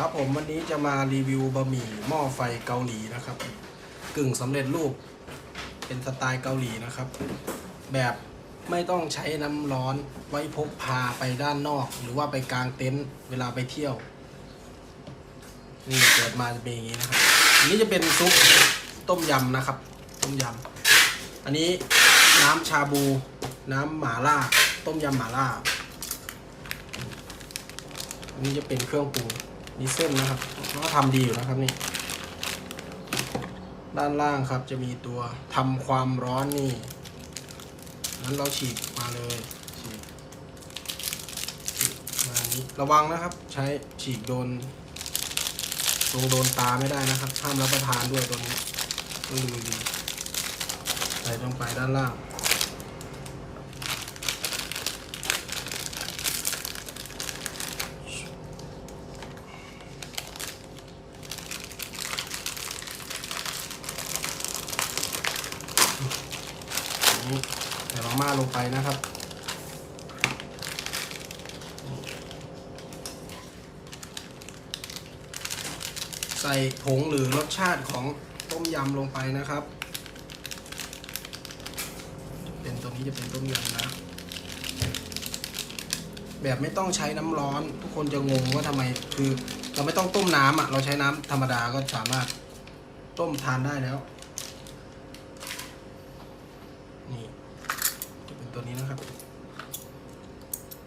ครับผมวันนี้จะมารีวิวบะหมี่หม้อไฟเกาหลีนะครับ กึ่งสำเร็จรูปเป็นสไตล์เกาหลีนะครับ แบบไม่ต้องใช้น้ำร้อนไว้พกพาไปด้านนอก หรือว่าไปกลางเต็นท์เวลาไปเที่ยว นี่เปิดมาจะเป็นอย่างนี้นะครับอันนี้จะเป็นซุปต้มยำนะครับ ต้มยำอันนี้น้ำชาบู น้ำหม่าล่า ต้มยำหม่าล่านนี้จะเป็นเครื่องปรุง มีเส้นนะครับก็ทำดีอยู่นะครับนี่ ด้านล่างครับจะมีตัวทำความร้อนนี่ นั้นเราฉีกมาเลยฉีกฉีกมาอย่างนี้ระวังนะครับ ใช้ฉีกโดนตรงโดนตาไม่ได้นะครับ ห้ามรับประทานด้วยตัวนี้ต้องดูดีใส่ลงไปด้านล่าง นี้ใส่มาม่าลงไปนะครับ ใส่ผงหรือรสชาติของต้มยำลงไปนะครับ เป็นตัวนี้จะเป็นต้มยำนะ แบบไม่ต้องใช้น้ำร้อน ทุกคนจะงงว่าทำไมคือเราไม่ต้องต้มน้ำอะ เราใช้น้ำธรรมดาก็สามารถต้มทานได้แล้ว นี่จะเป็นตัวนี้นะครับ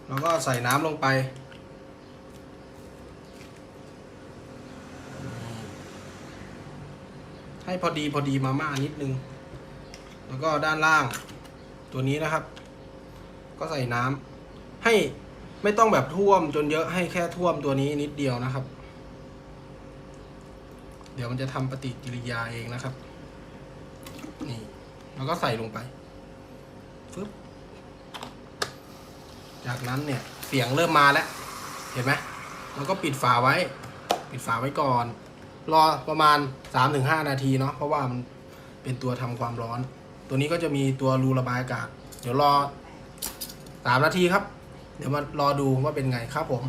แล้วก็ใส่น้ำลงไป ให้พอดีพอดีมาม่านิดนึง แล้วก็ด้านล่างตัวนี้นะครับ ก็ใส่น้ำให้ไม่ต้องแบบท่วมจนเยอะให้แค่ท่วมตัวนี้นิดเดียวนะครับ เดี๋ยวมันจะทำปฏิกิริยาเองนะครับ นี่ แล้วก็ใส่ลงไป ฟึบจากนั้นเนี่ยเสียงเริ่มมาแล้ว เห็นไหมแล้วก็ปิดฝาไว้ ปิดฝาไว้ก่อน รอประมาณ 3-5 นาทีเนาะเพราะว่ามันเป็นตัวทำความร้อน ตัวนี้ก็จะมีตัวรูระบายอากาศ เดี๋ยวรอ 3 นาทีครับ เดี๋ยวมารอดูว่าเป็นไงครับผม